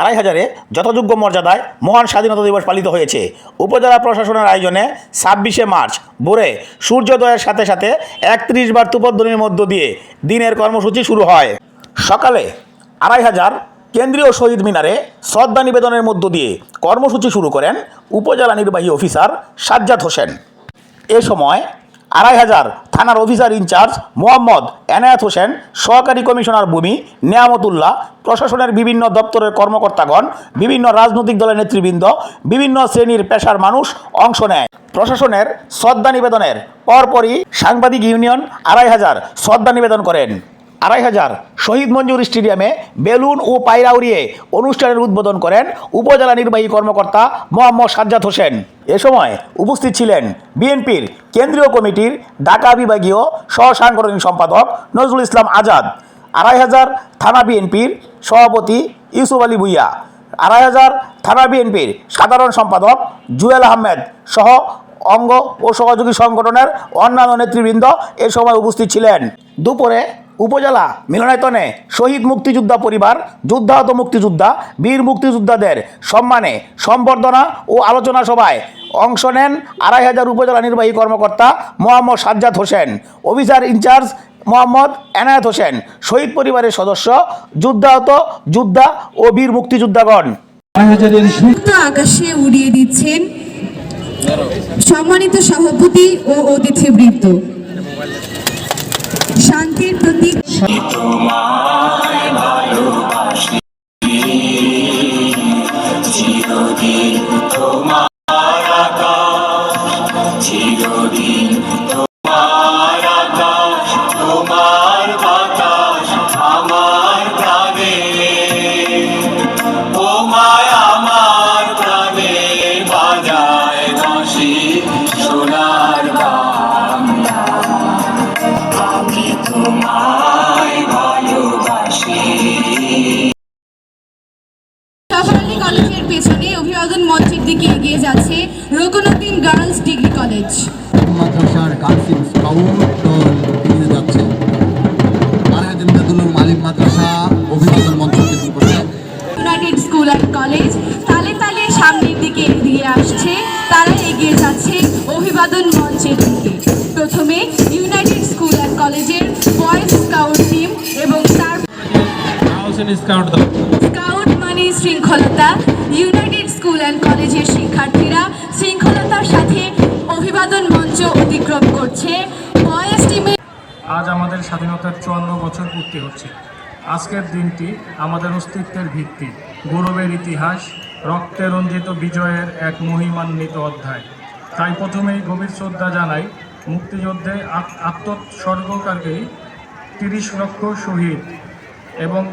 আড়াই হাজারে যথাযোগ্য মর্যাদায় মহান স্বাধীনতা দিবস পালিত হয়েছে। উপজেলা প্রশাসনের আয়োজনে ছাব্বিশে মার্চ ভোরে সূর্যোদয়ের সাথে সাথে একত্রিশ বার তুপধ্বনির মধ্য দিয়ে দিনের কর্মসূচি শুরু হয়। সকালে আড়াই হাজার কেন্দ্রীয় শহীদ মিনারে শ্রদ্ধা নিবেদনের মধ্য দিয়ে কর্মসূচি শুরু করেন উপজেলা নির্বাহী অফিসার সাজ্জাদ হোসেন। এ সময় আড়াই হাজার থানার officer in charge Mohammad Enayat Hossain, সহকারী কমিশনার ভূমি নিয়ামতুল্লাহ, প্রশাসনের বিভিন্ন দপ্তরের কর্মকর্তাগণ, বিভিন্ন রাজনৈতিক দলের নেতৃবৃন্দ, বিভিন্ন শ্রেণির পেশার মানুষ অংশ নেয়। প্রশাসনের শ্রদ্ধা নিবেদনের পরপরই সাংবাদিক ইউনিয়ন আড়াই হাজার শ্রদ্ধা নিবেদন করেন। আড়াই হাজার শহীদ মঞ্জুর স্টেডিয়ামে বেলুন ও পায়রা উড়িয়ে অনুষ্ঠানের উদ্বোধন করেন উপজেলা নির্বাহী কর্মকর্তা মোহাম্মদ সাজ্জাদ হোসেন। এ সময় উপস্থিত ছিলেন বিএনপির কেন্দ্রীয় কমিটির ঢাকা বিভাগীয় সহসাংগঠনিক সম্পাদক নজরুল ইসলাম আজাদ, আড়াই হাজার থানা বিএনপির সভাপতি ইউসুফ আলী ভুইয়া, আড়াই হাজার থানা বিএনপির সাধারণ সম্পাদক জুয়েল আহমেদ সহ অঙ্গ ও সহযোগী সংগঠনের অন্যান্য নেতৃবৃন্দ এ সময় উপস্থিত ছিলেন। দুপুরে উপজেলা মিলনায়তনে শহীদ মুক্তিযোদ্ধা পরিবার, যুদ্ধাহত মুক্তিযোদ্ধা, বীর মুক্তিযোদ্ধাদের সম্মানে সম্বর্ধনা ও আলোচনা সভায় অংশ নেন আড়াই হাজার উপজেলা নির্বাহী কর্মকর্তা Mohammad Sajjad Hossain, officer in charge Mohammad Enayet Hossain, শহীদ পরিবারের সদস্য, যুদ্ধাহত যোদ্ধা ও বীর মুক্তিযোদ্ধাগণ। আকাশে উড়িয়ে দিচ্ছেন সম্মানিত সভাপতি ও অতিথিবৃন্দ। শান্তির প্রতীক। পেছনে অভিবাদন মঞ্চের দিকে এগিয়ে যাচ্ছে রঘুনদীন গার্লস ডিগ্রি কলেজ। মাদ্রাসার গার্লস স্কাউট দল এগিয়ে যাচ্ছে আরেক ইমদাদুল্লাহ মালিক মাদ্রাসা অভিবাদন মঞ্চ ইউনাইটেড স্কুল অ্যান্ড কলেজ তালে তালে সামনের দিকে এগিয়ে আসছে তারা এগিয়ে যাচ্ছে অভিবাদন মঞ্চের দিকে। প্রথমে ইউনাইটেড স্কুল অ্যান্ড কলেজের বয়েজ স্কাউট টিম এবং তার স্কাউট মানে শৃঙ্খলতা। স্কুল অ্যান্ড কলেজের শিক্ষার্থীরা শৃঙ্খলতার সাথে অভিবাদন মঞ্চ অতিক্রম করছে। আজ আমাদের স্বাধীনতার চুয়ান্ন বছর পূর্তি হচ্ছে। আজকের দিনটি আমাদের অস্তিত্বের ভিত্তি। গৌরবের ইতিহাস, রক্তে রঞ্জিত বিজয়ের এক মহিমান্বিত অধ্যায়। তাই প্রথমেই গভীর শ্রদ্ধা জানাই মুক্তিযুদ্ধে আত- আত্মোৎসর্গকারী তিরিশ লক্ষ শহীদ এবং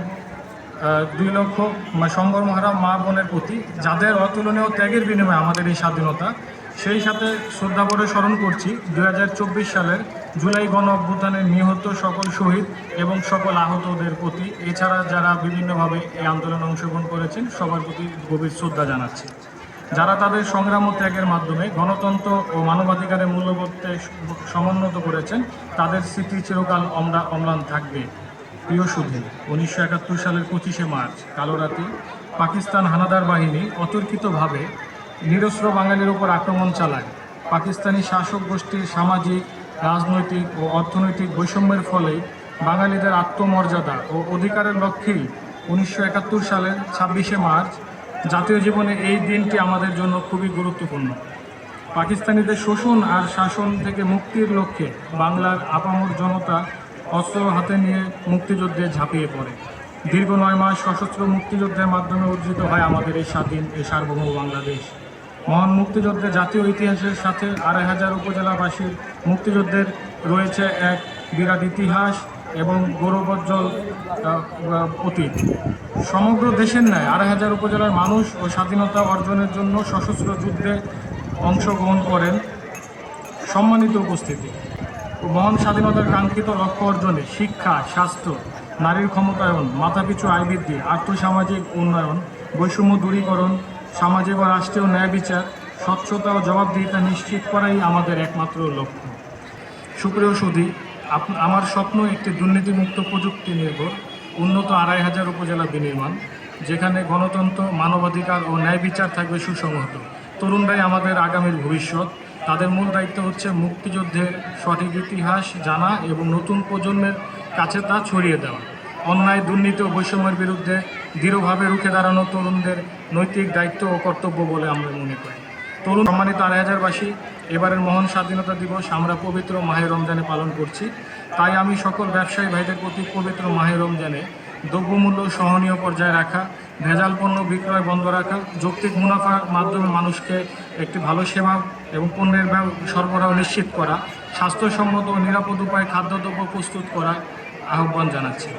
দুই লক্ষ মা- সম্বরমহারা মা বোনের প্রতি, যাদের অতুলনীয় ত্যাগের বিনিময়ে আমাদের এই স্বাধীনতা, সেই সাথে শ্রদ্ধা করে স্মরণ করছি দু হাজার চব্বিশ সালের জুলাই গণ অভ্যুত্থানে নিহত সকল শহীদ এবং সকল আহতদের প্রতি, এছাড়া যারা বিভিন্নভাবে এই আন্দোলনে অংশগ্রহণ করেছেন, সবার প্রতি গভীর শ্রদ্ধা জানাচ্ছি। যারা তাদের সংগ্রাম ও ত্যাগের মাধ্যমে গণতন্ত্র ও মানবাধিকারের মূল্যবোধকে সমুন্নত করেছেন, তাদের স্মৃতি চিরকাল অমরা অম্লান থাকবে। প্রিয় সুধী উনিশশো একাত্তর সালের পঁচিশে মার্চ, কালো রাতে পাকিস্তান হানাদার বাহিনী অতর্কিতভাবে নিরস্ত্র বাঙালির উপর আক্রমণ চালায়। পাকিস্তানি শাসক গোষ্ঠীর সামাজিক, রাজনৈতিক ও অর্থনৈতিক বৈষম্যের ফলে বাঙালিদের আত্মমর্যাদা ও অধিকারের লক্ষ্যেই উনিশশো একাত্তর সালের ছাব্বিশে মার্চ জাতীয় জীবনে এই দিনটি আমাদের জন্য খুবই গুরুত্বপূর্ণ। পাকিস্তানিদের শোষণ আর শাসন থেকে মুক্তির লক্ষ্যে বাংলার আপামর জনতা অস্ত্র হাতে নিয়ে মুক্তিযুদ্ধে ঝাঁপিয়ে পড়ে। দীর্ঘ নয় মাস সশস্ত্র মুক্তিযুদ্ধের মাধ্যমে অর্জিত হয় আমাদের এই স্বাধীন এই সার্বভৌম বাংলাদেশ। মহান মুক্তিযুদ্ধের জাতীয় ইতিহাসের সাথে আড়াই হাজার উপজেলাবাসীর মুক্তিযুদ্ধের রয়েছে এক বিরাট ইতিহাস এবং গৌরবোজ্জ্বল অতীত। সমগ্র দেশের ন্যায় আড়াই হাজার উপজেলার মানুষ ও স্বাধীনতা অর্জনের জন্য সশস্ত্র যুদ্ধে অংশগ্রহণ করেন সম্মানিত উপস্থিতি। মহান স্বাধীনতার কাঙ্ক্ষিত লক্ষ্য অর্জনে শিক্ষা, স্বাস্থ্য, নারীর ক্ষমতায়ন, মাথাপিছু আয় বৃদ্ধি, আর্থসামাজিক উন্নয়ন, বৈষম্য দূরীকরণ, সামাজিক ও রাষ্ট্রীয় ন্যায় বিচার, স্বচ্ছতা ও জবাবদিহিতা নিশ্চিত করাই আমাদের একমাত্র লক্ষ্য। সুপ্রিয় সুধী আমার স্বপ্ন একটি দুর্নীতিমুক্ত প্রযুক্তি নির্ভর, উন্নত আড়াই হাজার উপজেলা বিনির্মাণ, যেখানে গণতন্ত্র, মানবাধিকার ও ন্যায় বিচার থাকবে সুসংহত। তরুণরাই আমাদের আগামীর ভবিষ্যৎ তাদের মূল দায়িত্ব হচ্ছে মুক্তিযুদ্ধের সঠিক ইতিহাস জানা এবং নতুন প্রজন্মের কাছে তা ছড়িয়ে দেওয়া। অন্যায়, দুর্নীতি ও বৈষম্যের বিরুদ্ধে দৃঢ়ভাবে রুখে দাঁড়ানো তরুণদের নৈতিক দায়িত্ব ও কর্তব্য বলে আমরা মনে করি। তরুণ সম্মানিত আড়াই হাজারবাসী, এবারের মহান স্বাধীনতা দিবস আমরা পবিত্র মাহে রমজানে পালন করছি। তাই আমি সকল ব্যবসায়ী ভাইদের প্রতি পবিত্র মাহে রমজানে দ্রব্যমূল্য সহনীয় পর্যায়ে রাখা ভেজাল পণ্য বিক্রয় বন্ধ রাখা, যৌক্তিক মুনাফার মাধ্যমে মানুষকে একটি ভালো সেবা এবং পণ্যের সরবরাহ নিশ্চিত করা, স্বাস্থ্যসম্মত ও নিরাপদ উপায়ে খাদ্যদ্রব্য প্রস্তুত করা আহ্বান জানাচ্ছি।